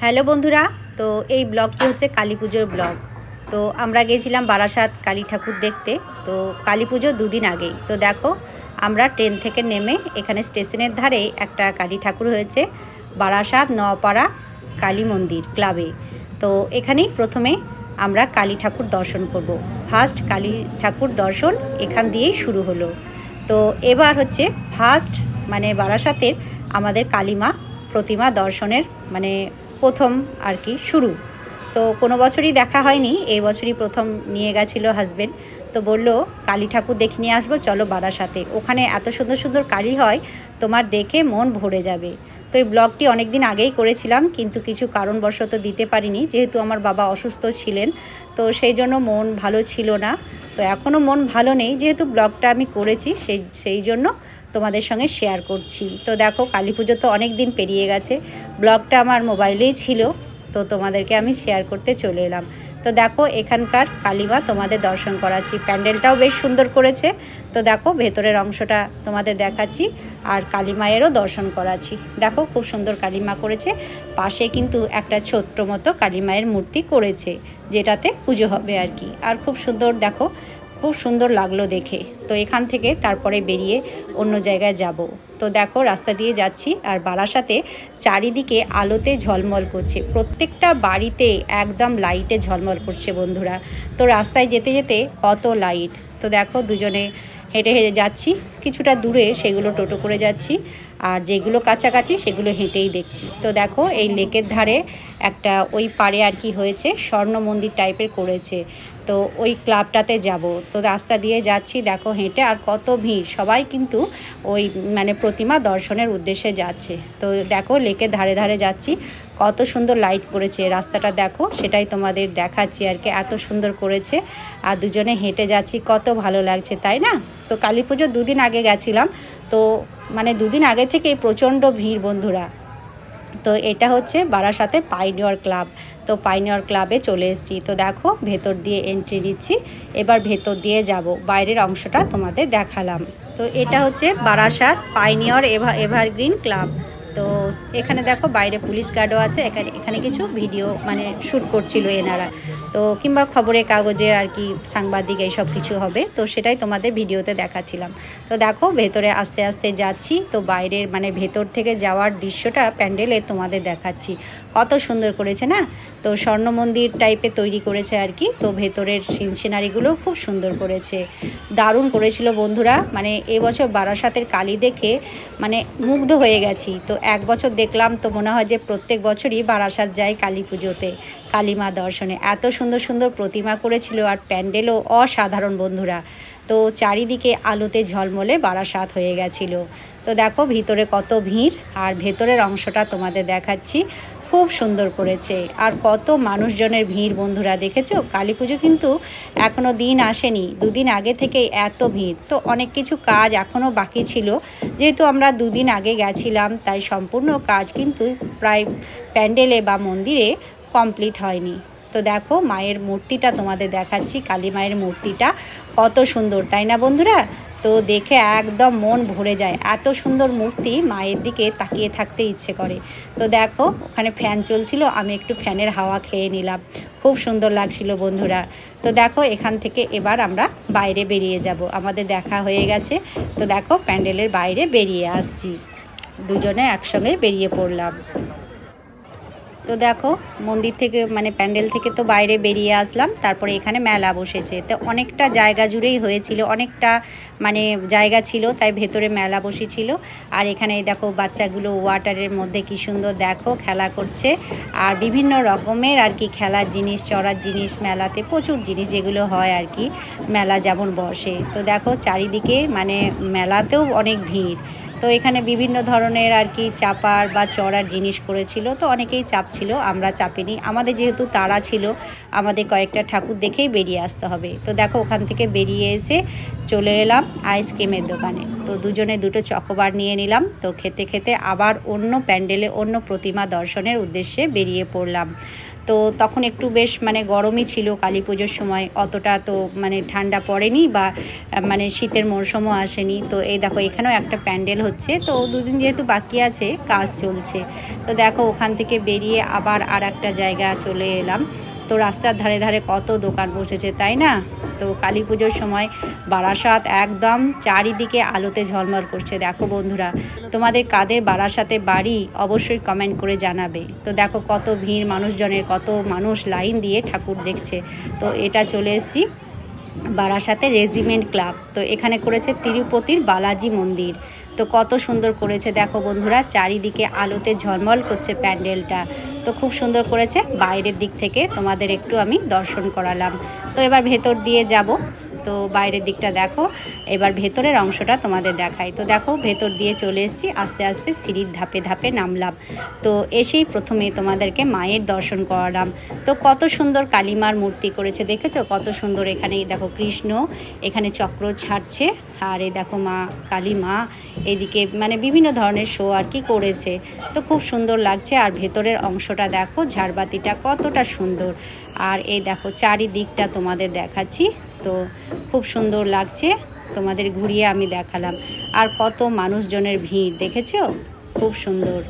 Hello বন্ধুরা, তো এই ব্লগটি হচ্ছে কালী পুজোর ব্লগ। তো আমরা গেছিলাম বারাসাত কালী ঠাকুর দেখতে। তো কালী পুজো দুদিন আগেই। তো দেখো, আমরা ট্রেন থেকে নেমে এখানে স্টেশনের ধারে একটা কালী ঠাকুর হয়েছে, বারাসাত নওপাড়া কালী মন্দির ক্লাবে। তো এখানেই প্রথমে আমরা কালী ঠাকুর দর্শন করব। ফার্স্ট কালী ঠাকুর দর্শন এখান দিয়েই শুরু হলো। তো এবার হচ্ছে ফার্স্ট মানে বারাসাতের আমাদের কালীমা প্রতিমা দর্শনের মানে প্রথম আর কি, শুরু। তো কোনো বছরই দেখা হয়নি, এই বছরই প্রথম নিয়ে গেছিল হাজবেন্ড তো বলল, কালী ঠাকুর দেখে নিয়ে আসব, চলো বারাসাতে। ওখানে এত সুন্দর সুন্দর কালী হয়, তোমার দেখে মন ভরে যাবে। তো এই ব্লগটি অনেক দিন আগেই করেছিলাম, কিন্তু কিছু কারণবশত দিতে পারিনি, যেহেতু আমার বাবা অসুস্থ ছিলেন। তো সেই জন্য মন ভালো ছিল না। তো এখনও মন ভালো নেই, যেহেতু ব্লগটা আমি করেছি, সেই সেই জন্য তোমাদের সঙ্গে শেয়ার করছি। তো দেখো, কালী পুজো তো অনেক দিন পেরিয়ে গেছে। ব্লগটা আমার মোবাইলেই ছিল, তো তোমাদেরকে আমি শেয়ার করতে চলে এলাম। তো দেখো, এখানকার কালীমা তোমাদের দর্শন করাচ্ছি। প্যান্ডেলটাও বেশ সুন্দর করেছে। তো দেখো, ভেতরের অংশটা তোমাদের দেখাচ্ছি, আর কালীমায়েরও দর্শন করাচ্ছি। দেখো, খুব সুন্দর কালীমা করেছে। পাশে কিন্তু একটা ছোট্ট মতো কালীমায়ের মূর্তি করেছে, যেটাতে পুজো হবে আর কি। আর খুব সুন্দর, দেখো খুব সুন্দর লাগল দেখে। তো এখান থেকে তারপরে বেরিয়ে অন্য জায়গায় যাব। তো দেখো, রাস্তা দিয়ে যাচ্ছি আর বারাসাতে চারিদিকে আলোতে ঝলমল করছে। প্রত্যেকটা বাড়িতে একদম লাইটে ঝলমল করছে বন্ধুরা। তো রাস্তায় যেতে যেতে কত লাইট তো দেখো, দুজনে হেঁটে হেঁটে যাচ্ছি। কিছুটা দূরে সেগুলো টোটো করে যাচ্ছি আর যেগুলো কাছাকাছি সেগুলো হেঁটেই দেখছি। তো দেখো, এই লেকের ধারে একটা ওই পাড়ে আর কি হয়েছে, স্বর্ণ মন্দির টাইপের করেছে। তো ওই ক্লাবটাতে যাব। তো রাস্তা দিয়ে যাচ্ছি, দেখো হেঁটে, আর কত ভিড়। সবাই কিন্তু ওই মানে প্রতিমা দর্শনের উদ্দেশ্যে যাচ্ছে। তো দেখো, লেকের ধারে ধারে যাচ্ছি। কত সুন্দর লাইট করেছে রাস্তাটা, দেখো। সেটাই তোমাদের দেখাচ্ছি আর কি, এত সুন্দর করেছে। আর দুজনে হেঁটে যাচ্ছি, কত ভালো লাগছে, তাই না? তো কালী পুজো দুদিন আগে গেছিলাম। তো মানে দুদিন আগে থেকেই প্রচণ্ড ভিড় বন্ধুরা। তো এটা হচ্ছে বারাসাতে পাইনিয়র ক্লাব তো পাইনিয়র ক্লাবে চলে এসেছি। তো দেখো, ভেতর দিয়ে এন্ট্রি দিচ্ছি এবার ভেতর দিয়ে যাব। বাইরের অংশটা তোমাদের দেখালাম। তো এটা হচ্ছে Barasat pioneer ever evergreen club তো এখানে দেখো বাইরে পুলিশ গার্ডও আছে, এখানে এখানে কিছু ভিডিও মানে শ্যুট করছিল এনারা। তো কিংবা খবরের কাগজের আর কি সাংবাদিক এইসব কিছু হবে, তো সেটাই তোমাদের ভিডিওতে দেখাচ্ছিলাম। তো দেখো ভেতরে আস্তে আস্তে যাচ্ছি, তো বাইরের মানে ভেতর থেকে যাওয়ার দৃশ্যটা প্যান্ডেলে তোমাদের দেখাচ্ছি। কত সুন্দর করেছে না? তো স্বর্ণ মন্দির টাইপের তৈরি করেছে আর কি, তো ভেতরের সিন সিনারিগুলো খুব সুন্দর করেছে। দারুণ করেছিল বন্ধুরা মানে এবছর বারাসাতের কালী দেখে মানে মুগ্ধ হয়ে গেছি। তো এক বছর দেখলাম তো মনে হয় যে প্রত্যেক বছরই বারাসাত যাই কালী পুজোতে, কালী মা দর্শনে। এত সুন্দর সুন্দর প্রতিমা করেছিল আর প্যান্ডেলও অসাধারণ বন্ধুরা। তো চারিদিকে আলোতে ঝলমলে বারাসাত হয়ে গেছিল। তো দেখো ভিতরে কত ভিড় আর ভেতরের অংশটা তোমাদের দেখাচ্ছি। খুব সুন্দর করেছে। আর কত মানুষজনের ভিড় বন্ধুরা দেখেছ? কালী পুজো কিন্তু এখনও দিন আসেনি। দুদিন আগে থেকে এত ভিড়। তো অনেক কিছু কাজ এখনও বাকি ছিল। যেহেতু আমরা দুদিন আগে গেছিলাম, তাই সম্পূর্ণ কাজ কিন্তু প্রায় প্যান্ডেলে বা মন্দিরে কমপ্লিট হয়নি। তো দেখো, মায়ের মূর্তিটা তোমাদের দেখাচ্ছি। কালী মায়ের মূর্তিটা কত সুন্দর, তাই না বন্ধুরা? তো দেখে একদম মন ভরে যায়। এত সুন্দর মূর্তি মায়ের দিকে তাকিয়ে থাকতে ইচ্ছে করে। তো দেখো, ওখানে ফ্যান চলছিল, আমি একটু ফ্যানের হাওয়া খেয়ে নিলাম। খুব সুন্দর লাগছিল বন্ধুরা। তো দেখো, এখান থেকে এবার আমরা বাইরে বেরিয়ে যাব। আমাদের দেখা হয়ে গেছে। তো দেখো, প্যান্ডেলের বাইরে বেরিয়ে আসছি। দুজনে একসঙ্গে বেরিয়ে পড়লাম। তো দেখো, মন্দির থেকে মানে প্যান্ডেল থেকে তো বাইরে বেরিয়ে আসলাম, তারপরে এখানে মেলা বসেছে। তো অনেকটা জায়গা জুড়েই হয়েছিল, অনেকটা মানে জায়গা ছিল, তাই ভেতরে মেলা বসেছিল। আর এখানে দেখো, বাচ্চাগুলো ওয়াটারের মধ্যে কি সুন্দর দেখো, খেলা করছে। আর বিভিন্ন রকমের আর কি খেলার জিনিস, চড়ার জিনিস, মেলাতে প্রচুর জিনিস যেগুলো হয় আর কি, মেলা যেমন বসে। তো দেখো, চারিদিকে মানে মেলাতেও অনেক ভিড়। তো এখানে বিভিন্ন ধরনের আর কি চাপার বা চড়ার জিনিস করেছিল। তো অনেকেই চাপ ছিল, আমরা চাপিনি। আমাদের যেহেতু তারা ছিল, আমাদের কয়েকটা ঠাকুর দেখেই বেরিয়ে আসতে হবে। তো দেখো, ওখান থেকে বেরিয়ে এসে চলে এলাম আইসক্রিমের দোকানে। তো দুজনে দুটো চকোবার নিয়ে নিলাম। তো খেতে খেতে আবার অন্য প্যান্ডেলে অন্য প্রতিমা দর্শনের উদ্দেশ্যে বেরিয়ে পড়লাম। তো তখন একটু বেশ মানে গরমই ছিল কালী পুজোর সময়। অতটা তো মানে ঠান্ডা পড়েনি বা মানে শীতের মরশুমও আসেনি। তো এই দেখো, এখানেও একটা প্যান্ডেল হচ্ছে। তো দুদিন যেহেতু বাকি আছে, কাজ চলছে। তো দেখো, ওখান থেকে বেরিয়ে আবার আর একটা জায়গা চলে এলাম। তো রাস্তার ধারে ধারে কত দোকান বসেছে, তাই না? তো কালী পুজোর সময় বারাসাত একদম চারিদিকে আলোতে ঝলমল করছে। দেখো বন্ধুরা, তোমাদের কাদের বারাসাতে বাড়ি অবশ্যই কমেন্ট করে জানাবে। তো দেখো কত ভিড়, মানুষজনের কত মানুষ লাইন দিয়ে ঠাকুর দেখছে। তো এটা চলে এসেছি বারাসাতে রেজিমেন্ট ক্লাব। তো এখানে করেছে তিরুপতির বালাজি মন্দির। তো কত সুন্দর করেছে। দেখো বন্ধুরা, চারিদিকে আলোতে ঝলমল করছে প্যান্ডেলটা। তো খুব সুন্দর করেছে। বাইরের দিক থেকে তোমাদের একটু আমি দর্শন করালাম। তো এবার ভেতর দিয়ে যাব। তো বাইরের দিকটা দেখো। এবার ভেতরের অংশটা তোমাদের দেখাই। তো দেখো, ভেতর দিয়ে চলে এসেছি। আস্তে আস্তে সিঁড়ির ধাপে ধাপে নামলাম। তো এসেই প্রথমে তোমাদেরকে মায়ের দর্শন করালাম। তো কত সুন্দর কালীমার মূর্তি করেছে, দেখেছ? কত সুন্দর এখানে দেখো কৃষ্ণ, এখানে চক্র ছাড়ছে। আর এই দেখো মা কালী মা এদিকে মানে বিভিন্ন ধরনের শো আর কি করেছে। তো খুব সুন্দর লাগছে। আর ভেতরের অংশটা দেখো, ঝাড়বাতিটা কতটা সুন্দর। আর এই দেখো চারিদিকটা তোমাদের দেখাচ্ছি। তো খুব সুন্দর লাগছে। তোমাদের ঘুরিয়ে আমি দেখালাম। আর কত মানুষজনের ভিড়, দেখেছ? খুব সুন্দর।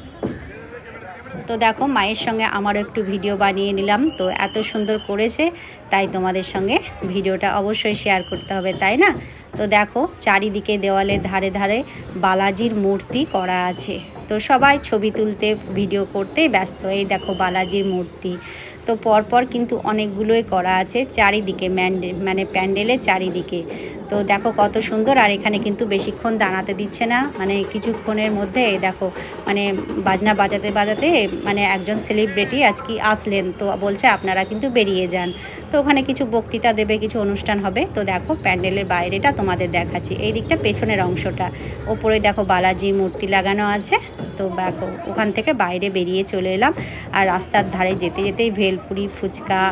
তো দেখো, মায়ের সঙ্গে আমারও একটু ভিডিও বানিয়ে নিলাম। তো এত সুন্দর করেছে, তাই তোমাদের সঙ্গে ভিডিওটা অবশ্যই শেয়ার করতে হবে, তাই না? তো দেখো, চারিদিকে দেওয়ালের ধারে ধারে বালাজির মূর্তি করা আছে। তো সবাই ছবি তুলতে, ভিডিও করতে ব্যস্ত। এই দেখো, বালাজির মূর্তি। তো পরপর কিন্তু অনেকগুলোই করা আছে চারিদিকে মানে প্যান্ডেলের চারিদিকে। তো দেখো কত সুন্দর, আর এখানে কিন্তু বেশিক্ষণ দাঁড়াতে দিচ্ছে না। মানে কিছুক্ষণের মধ্যে দেখো মানে বাজনা বাজাতে বাজাতে মানে একজন সেলিব্রিটি আজকে আসলেন। তো বলছে আপনারা কিন্তু বেরিয়ে যান। তো ওখানে কিছু বক্তৃতা দেবে, কিছু অনুষ্ঠান হবে। তো দেখো প্যান্ডেলের বাইরেটা তোমাদের দেখাচ্ছি। এই দিকটা পেছনের অংশটা। ওপরে দেখো বালাজি মূর্তি লাগানো আছে। তো দেখো, ওখান থেকে বাইরে বেরিয়ে চলে এলাম। আর রাস্তার ধারে যেতে যেতেই ভেলপুরি, ফুচকা,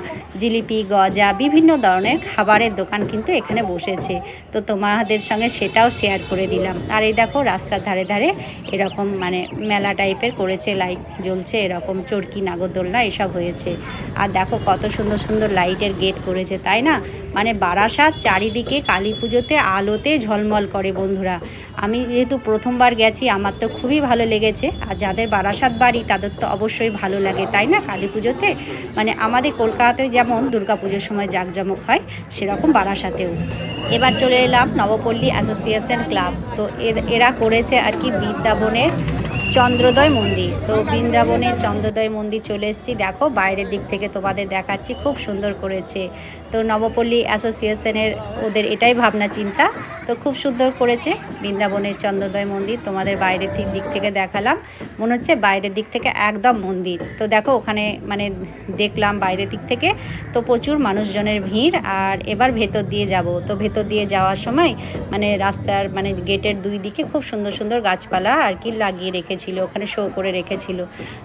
জিলিপি, গজা, বিভিন্ন ধরনের খাবারের দোকান কিন্তু এখানে বসেছে। তো তোমাদের সঙ্গে সেটাও শেয়ার করে দিলাম। আর এই দেখো, রাস্তার ধারে ধারে এরকম মানে মেলা টাইপের করেছে লাইট জ্বলছে, এরকম চরকি, নাগরদোলনা এসব হয়েছে। আর দেখো কত সুন্দর সুন্দর লাইটের গেট করেছে, তাই না? মানে বারাসাত চারিদিকে কালী পুজোতে আলোতে ঝলমল করে বন্ধুরা। আমি যেহেতু প্রথমবার গেছি, আমার তো খুবই ভালো লেগেছে। আর যাদের বারাসাত বাড়ি, তাদের তো অবশ্যই ভালো লাগে, তাই না? কালী পুজোতে? মানে আমাদের কলকাতাতে যেমন পুজোর সময় জাঁকজমক হয়, সেরকম বারাসাতেও। এবার চলে এলাম নবপল্লী অ্যাসোসিয়েশন ক্লাব। তো এরা করেছে আর কি বৃন্দাবনের চন্দ্রোদয় মন্দির। তো বৃন্দাবনের চন্দ্রোদয় মন্দির চলে এসেছি। দেখো, বাইরের দিক থেকে তোমাদের দেখাচ্ছি, খুব সুন্দর করেছে। তো নবপল্লী অ্যাসোসিয়েশনের ওদের এটাই ভাবনা, চিন্তা। তো খুব সুন্দর করেছে বৃন্দাবনের চন্দ্রোদয় মন্দির। তোমাদের বাইরের দিক থেকে দেখালাম। মনে হচ্ছে বাইরের দিক থেকে একদম মন্দির। তো দেখো, ওখানে মানে দেখলাম বাইরের দিক থেকে। তো প্রচুর মানুষজনের ভিড়। আর এবার ভেতর দিয়ে যাব। তো ভেতর দিয়ে যাওয়ার সময় মানে রাস্তার মানে গেটের দুই দিকে খুব সুন্দর সুন্দর গাছপালা আর কি লাগিয়ে রেখেছিল। ওখানে শো করে রেখেছিল।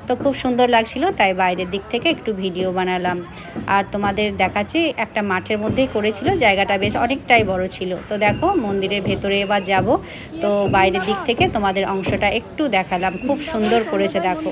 তো খুব সুন্দর লাগছিল। তাই বাইরের দিক থেকে একটু ভিডিও বানালাম। আর তোমাদের দেখাচ্ছি একটা মাঠের মধ্যেই করেছিল, জায়গাটা বেশ অনেকটাই বড় ছিল। তো দেখো, মন্দিরের ভেতরে এবার যাব। তো বাইরের দিক থেকে তোমাদের অংশটা একটু দেখালাম। খুব সুন্দর করেছে, দেখো।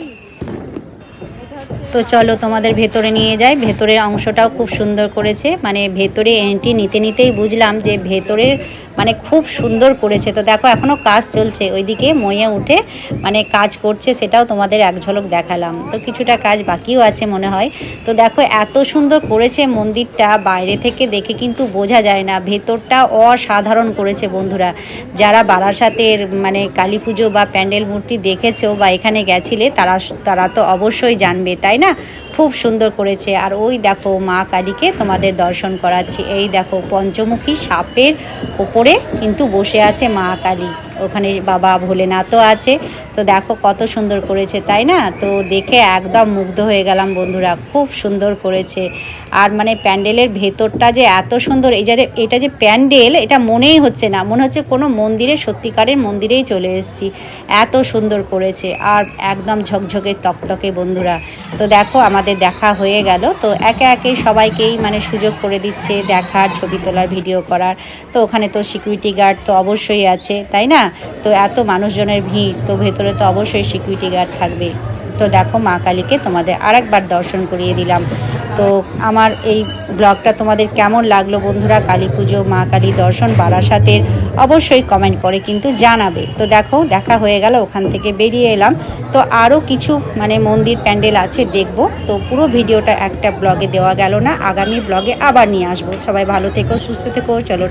তো চলো তোমাদের ভেতরে নিয়ে যাই। ভেতরের অংশটাও খুব সুন্দর করেছে। মানে ভেতরে এন্ট্রি নিতে নিতেই বুঝলাম যে ভেতরের মানে খুব সুন্দর করেছে। তো দেখো এখনও কাজ চলছে। ওইদিকে মইয়ে উঠে মানে কাজ করছে, সেটাও তোমাদের এক ঝলক দেখালাম। তো কিছুটা কাজ বাকিও আছে মনে হয়। তো দেখো, এত সুন্দর করেছে মন্দিরটা। বাইরে থেকে দেখে কিন্তু বোঝা যায় না। ভেতরটা অসাধারণ করেছে বন্ধুরা। যারা বারাসাতের মানে কালী পুজো বা প্যান্ডেল মূর্তি দেখেছ বা এখানে গেছিলে, তারা তারা তো অবশ্যই জানবে, তাই না? খুব সুন্দর করেছে। আর ওই দেখো মা কালীকে তোমাদের দর্শন করাচ্ছি। এই দেখো পঞ্চমুখী সাপের ওপরে কিন্তু বসে আছে মা কালী। ওখানে বাবা ভোলেনাথও আছে। তো দেখো কত সুন্দর করেছে, তাই না? তো দেখে একদম মুগ্ধ হয়ে গেলাম বন্ধুরা। খুব সুন্দর করেছে। আর মানে প্যান্ডেলের ভেতরটা যে এত সুন্দর, এই যে, এটা যে প্যান্ডেল, এটা মনেই হচ্ছে না। মনে হচ্ছে কোনো মন্দিরে, সত্যিকারের মন্দিরেই চলে এসেছি। এত সুন্দর করেছে। আর একদম ঝকঝকে তকতকে বন্ধুরা। তো দেখো, আমাদের দেখা হয়ে গেল। তো একে একে সবাইকেই মানে সুযোগ করে দিচ্ছে দেখার, ছবি তোলার, ভিডিও করার। তো ওখানে তো সিকিউরিটি গার্ড তো অবশ্যই আছে, তাই না? তো এত মানুষজনের ভিড়, তো ভেতরে তো অবশ্যই সিকিউরিটি গার্ড থাকবে। তো দেখো, মা কালীকে তোমাদের আরেকবার দর্শন করিয়ে দিলাম। তো আমার এই ব্লগটা তোমাদের কেমন লাগল বন্ধুরা? কালী পুজো, মা কালী দর্শন, বারাসাতের অবশ্যই কমেন্ট করে কিন্তু জানাবে। তো দেখো, দেখা হয়ে গেল, ওখান থেকে বেরিয়ে এলাম। তো আরও কিছু মানে মন্দির প্যান্ডেল আছে, দেখব। তো পুরো ভিডিওটা একটা ব্লগে দেওয়া গেল না, আগামী ব্লগে আবার নিয়ে আসব। সবাই ভালো থেকো, সুস্থ থেকো, চলো